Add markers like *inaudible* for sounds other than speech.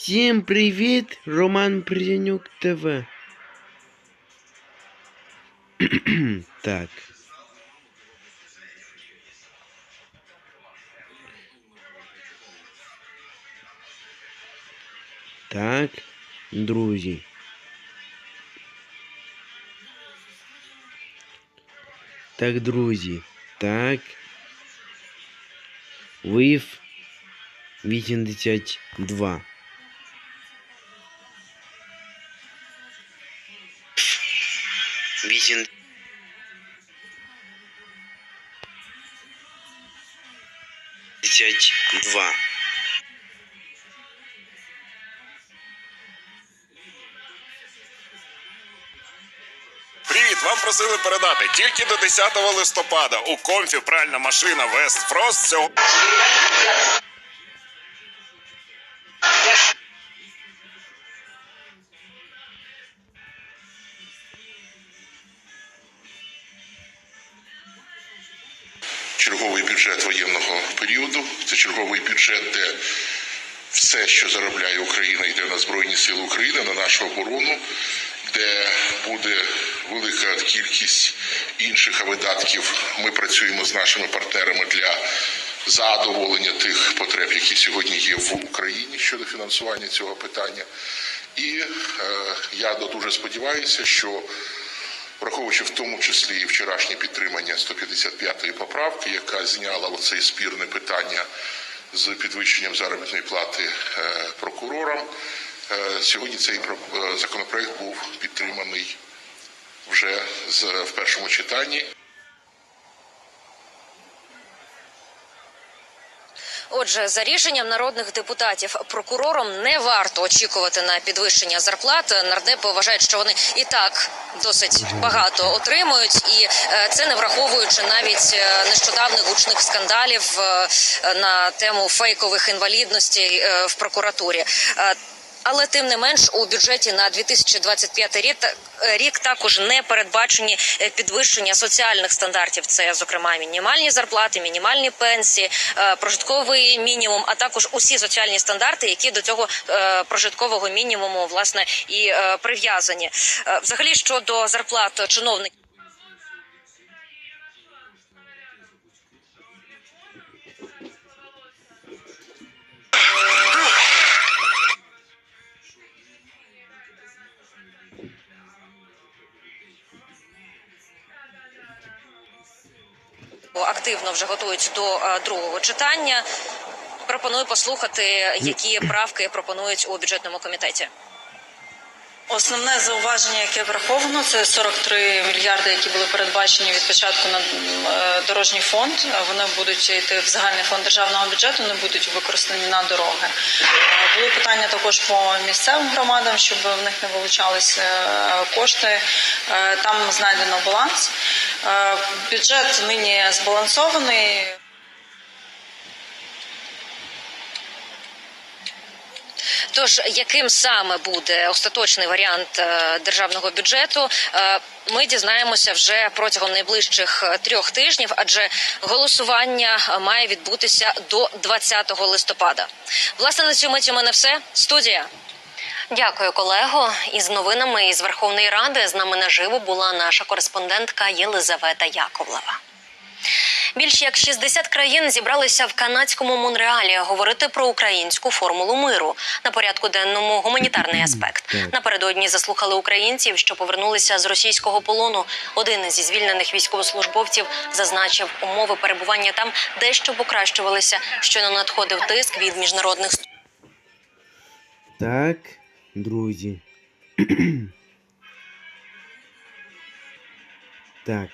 Всім привіт! Роман Прянюк ТВ. *clears throat* так. Так, друзі. Так, друзі. Так. Вив 82. Вісім. два. Привіт, вам просили передати тільки до 10 листопада у комфі пральна машина West Frost цього. Черговий бюджет воєнного періоду. Це черговий бюджет, де все, що заробляє Україна, йде на Збройні Сили України, на нашу оборону, де буде велика кількість інших видатків. Ми працюємо з нашими партнерами для задоволення тих потреб, які сьогодні є в Україні щодо фінансування цього питання. І е, я дуже сподіваюся, що враховуючи в тому числі і вчорашнє підтримання 155-ї поправки, яка зняла оце спірне питання з підвищенням заробітної плати е, прокурорам. Е, Сьогодні цей е, законопроект був підтриманий вже в першому читанні. Отже, за рішенням народних депутатів прокурорам не варто очікувати на підвищення зарплат. Нардепи вважають, що вони і так досить багато отримують, і е, це не враховуючи навіть е, нещодавних гучних скандалів е, на тему фейкових інвалідностей в прокуратурі. Але тим не менш у бюджеті на 2025 рік, е, рік також не передбачені е, підвищення соціальних стандартів. Це зокрема мінімальні зарплати, мінімальні пенсії, е, прожитковий мінімум, а також усі соціальні стандарти, які до цього прожиткового мінімуму власне і прив'язані. Взагалі щодо зарплат чиновників. Активно вже готують до е, другого читання. Пропоную послухати, які правки пропонують у бюджетному комітеті. Основне зауваження, яке враховано, це 43 мільярди, які були передбачені від початку на е, дорожній фонд. Вони будуть йти в загальний фонд державного бюджету, не будуть використані на дороги. Е, Були питання також по місцевим громадам, щоб в них не вилучалися е, кошти. Е, Там знайдено баланс. Е, Бюджет нині збалансований. Тож, яким саме буде остаточний варіант е, державного бюджету, е, ми дізнаємося вже протягом найближчих е, трьох тижнів, адже голосування має відбутися до 20 листопада. Власне, на цю мить у мене все. Студія. Дякую, колего. Із новинами із Верховної Ради з нами наживо була наша кореспондентка Єлизавета Яковлева. Більш як 60 країн зібралися в канадському Монреалі говорити про українську формулу миру. На порядку денному гуманітарний аспект. Напередодні заслухали українців, що повернулися з російського полону. Один зі звільнених військовослужбовців зазначив, умови перебування там дещо покращувалися, що не надходив тиск від міжнародних Так, друзі. *clears throat* так.